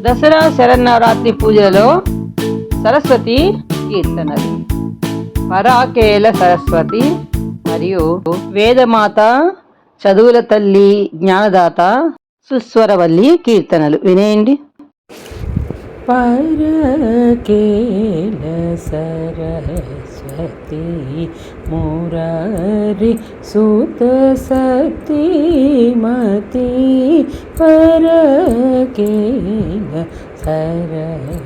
దసరా శరన్నవరాత్రి పూజలో సరస్వతి కీర్తనలు. పరాకేల సరస్వతి మరియు వేదమాత చదువుల తల్లి జ్ఞానదాత సుస్వరవల్లి కీర్తనలు. వినేయండి. పరకేల సరస్వతి सती मुरारी सुत सती मती पर केल सरस्वती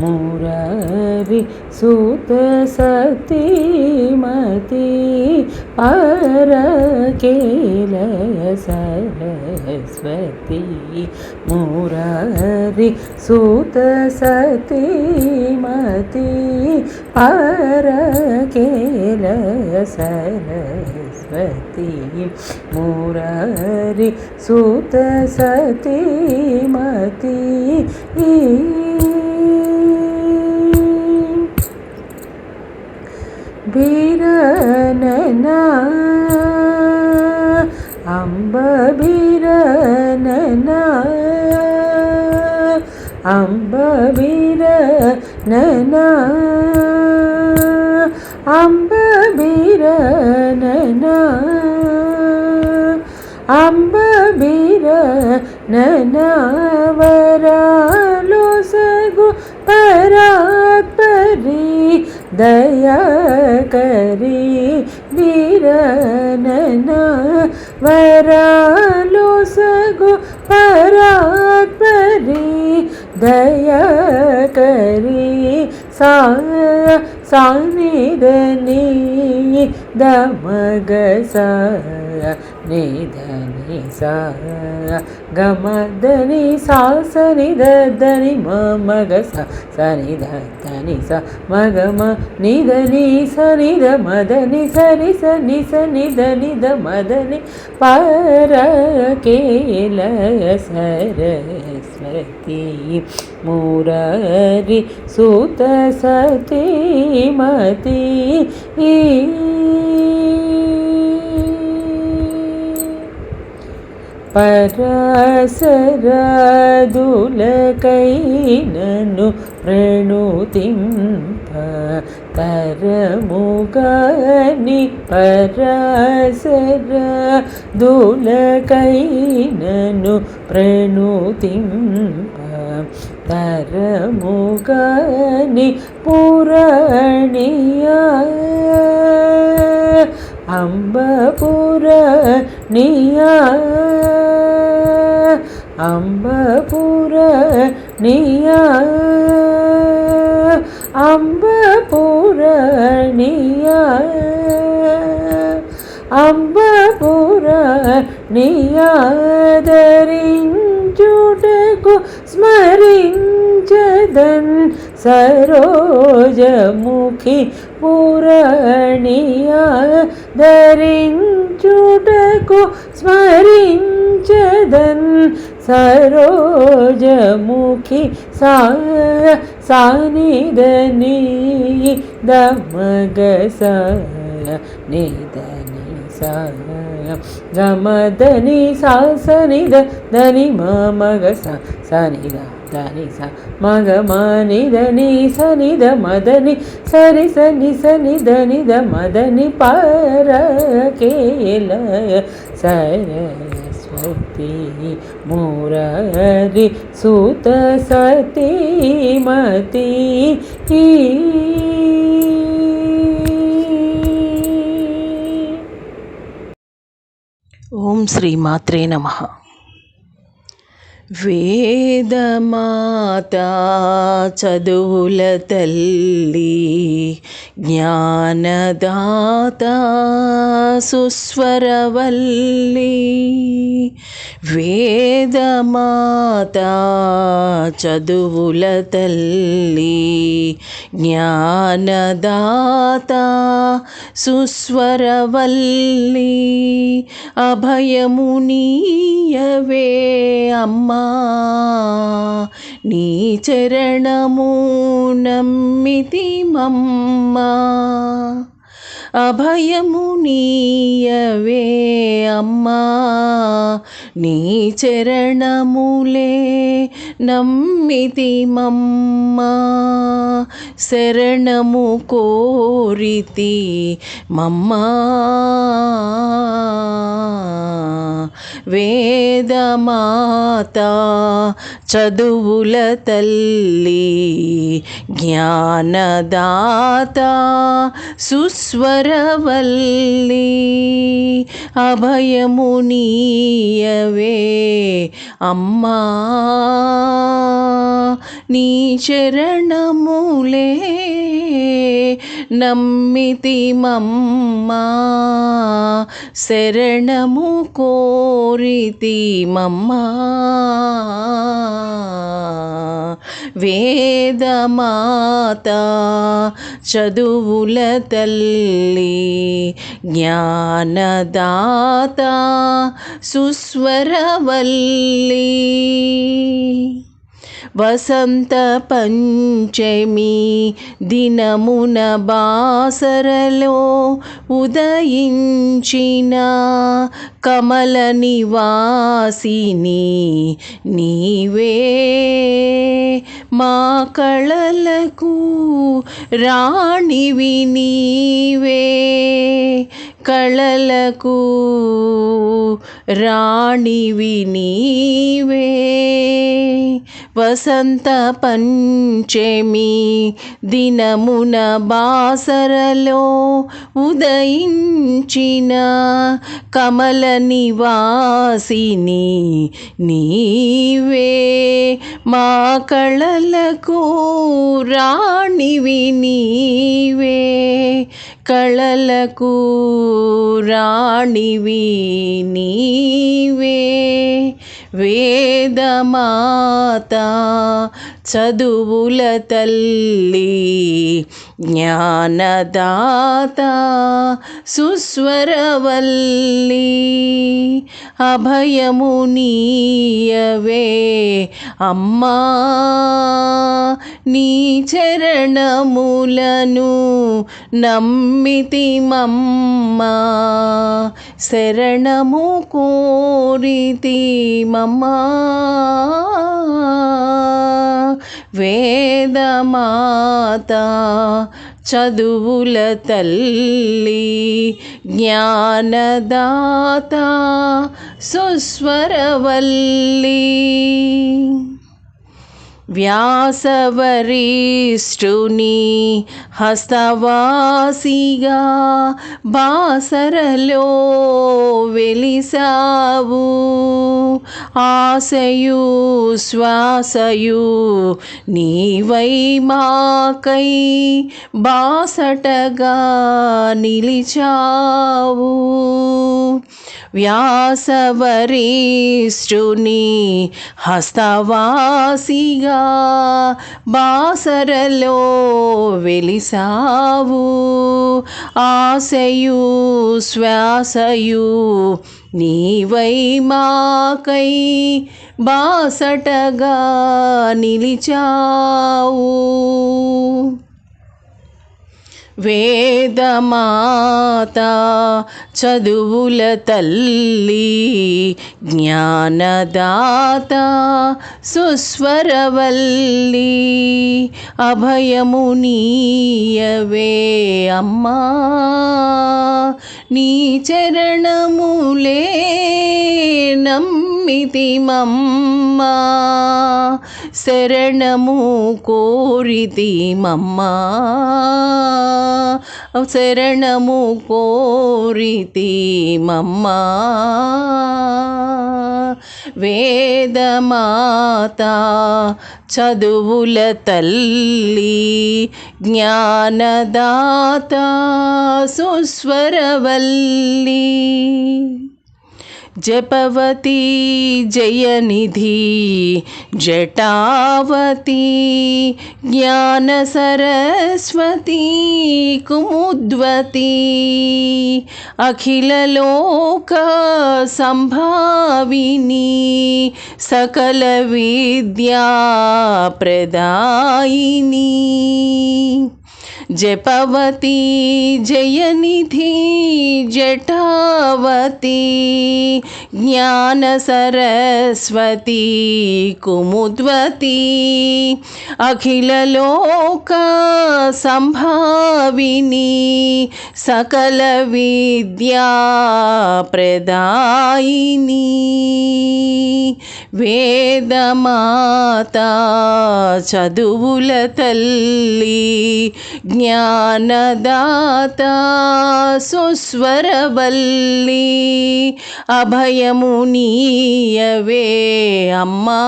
मुरारी सुत सती मती సతీమతి పరకేల సరస్వతి మురారి సుత సతీమతి పరకేల సరస్వతి మురారి సుత సతీమతి ബിരനന അംബ ബിരനന അംബ ബിരനന അംബ ബിരനന അംബ ബിരനന വരാലോ സഗു പരാത്പരീ दया करी वीरनना वरालो सगो परात्परी दया करी साया సానిదని దమగ సా నిధని సా గమదని సాసని దని మగ స సని దని స మగమ నిదని సని ద మదని సరి సని సని దని ద మదని పర కేల సరస్వతి. మురారి సూత సతీమతి పరాసరాదులకైనను ప్రణుతింప తరముగాని పరాసరాదులకైనను ప్రణుతింప தரமுகனி புரணிய. அம்பபுர நியா அம்பபுர நியா அம்பபுர நியா அம்பபுர நியாதரின் నియాదరించుటకు స్మరించదన్ సరోజముఖి పురణియా ధరించుటకు స్మరించదన్ సరోజముఖి సా సానిదని దమగ సా నిదని సా గమదని సా సనిద దని మగ సా సనిద దని స మగ మనిదని సనిద మదని సరి సని సని దని ద మదని పరకేల సరస్వతి మురారి సుత సతీమతి ఓం శ్రీ మాత్రే నమ. వేదమాత చదువుల తల్లి జ్ఞానదాత సుస్వరవల్లి. వేదమాత చదువుల తల్లి జ్ఞానదాత సుస్వరవల్లి. అభయమునీయవే అమ్మ అమ్మా నీ చరణము నమ్మితి మమ్మా. అభయము నీయవే అమ్మా నీ చరణములే నమ్మితి మమ్మా. శరణము కోరితి మమ్మా. వే వేదమాత చదువుల తల్లి జ్ఞానదాత సుస్వరవల్లి. అభయమునీయవే అమ్మా నీ చరణములే నమ్మితి మమ్మా. శరణము కోరితి మమ్మా. వేదమాత చదువుల తల్లి జ్ఞానదాత సుస్వరవల్లి. వసంత పంచమి దినమున బాసరలో ఉదయించిన కమల నివాసిని నీవే. మా కళలకు రాణివి నీవే. కళలకు రాణివి నీవే. వసంత పంచమి దినమున బాసరలో ఉదయించిన కమల నివాసిని నీవే. మా కళలకు రాణివి నీవే. కళలకు రాణివి నీవే వేదమాత చదువుల తల్లి జ్ఞానదాత సుస్వరవల్లి. అభయమునీయవే అమ్మా నీ చరణములను నమ్మితిమమ్మా. శరణము కోరితి మమ్మా. వేదమాత చదువుల తల్లి జ్ఞానదాత సుస్వరవల్లి. వ్యాసవరిష్ఠుని హస్తవాసిగా బాసరలో వెలిసావు. ఆశయు శ్వాసయు నీవై మాకై బాసటగా నిలిచావు. వ్యాసవరిష్ఠుని హస్తవాసిగా బాసరలో వెలిసావు. ఆశయు శ్వాసయు నీవై మాకై బాసటగా నిలిచావు. వేదమాత చదువుల తల్లి జ్ఞానదాత సుస్వరవల్లి అభయము నీయవే అమ్మా నీ చరణములే మితి మమ్మ శరణము కోరితి మమ్మ శరణము కోరితి మమ్మ వేదమాత చదువుల తల్లి జ్ఞానదాత సుస్వరవల్లి. జపవతి జయనిధి జటావతి జ్ఞాన సరస్వతి కుముద్వతి అఖిలలోక జపవతి జయనిధి జటావతి జ్ఞాన సరస్వతి కుముద్వతి అఖిలలోక సంభావిని సకల విద్యా ప్రదాయిని వేదమాత చదువుల తల్లి జ్ఞానదాత సుస్వరవల్లి అభయము నీయవే అమ్మా.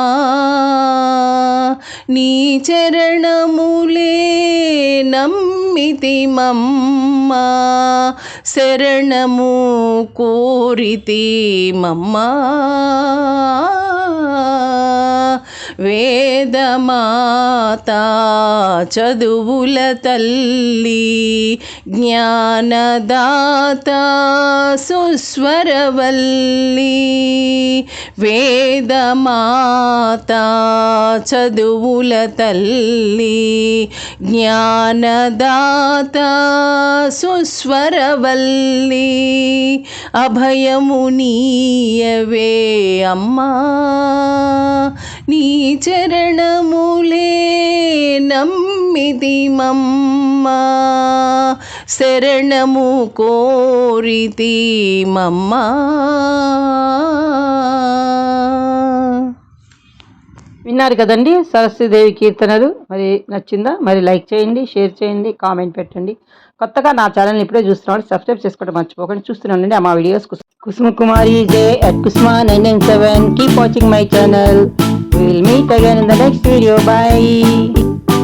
నీ చరణములే నమ్మితి మమ్మా శరణము కోరితి మమ్మా. వేదమాత చదువుల తల్లి జ్ఞానదాత సుస్వరవల్లి. వేదమాత చదువుల తల్లి జ్ఞానదాత సుస్వరవల్లి. అభయమునీయవే అమ్మా నీ చరణములే నమ్మిది మమ్మ శరణము కోరితి మమ్మ విన్నారు కదండి సరస్వతీదేవి కీర్తనలు. మరి నచ్చిందా? మరి లైక్ చేయండి షేర్ చేయండి కామెంట్ పెట్టండి. కొత్తగా నా ఛానల్ ఇప్పుడే చూస్తున్నాడు సబ్స్క్రైబ్ చేసుకోవడం మర్చిపోకండి. చూస్తున్నానండి మా videos Kusuma Kumari J at Kusma nine nine seven. Keep watching my channel. We'll meet again in the next video. Bye.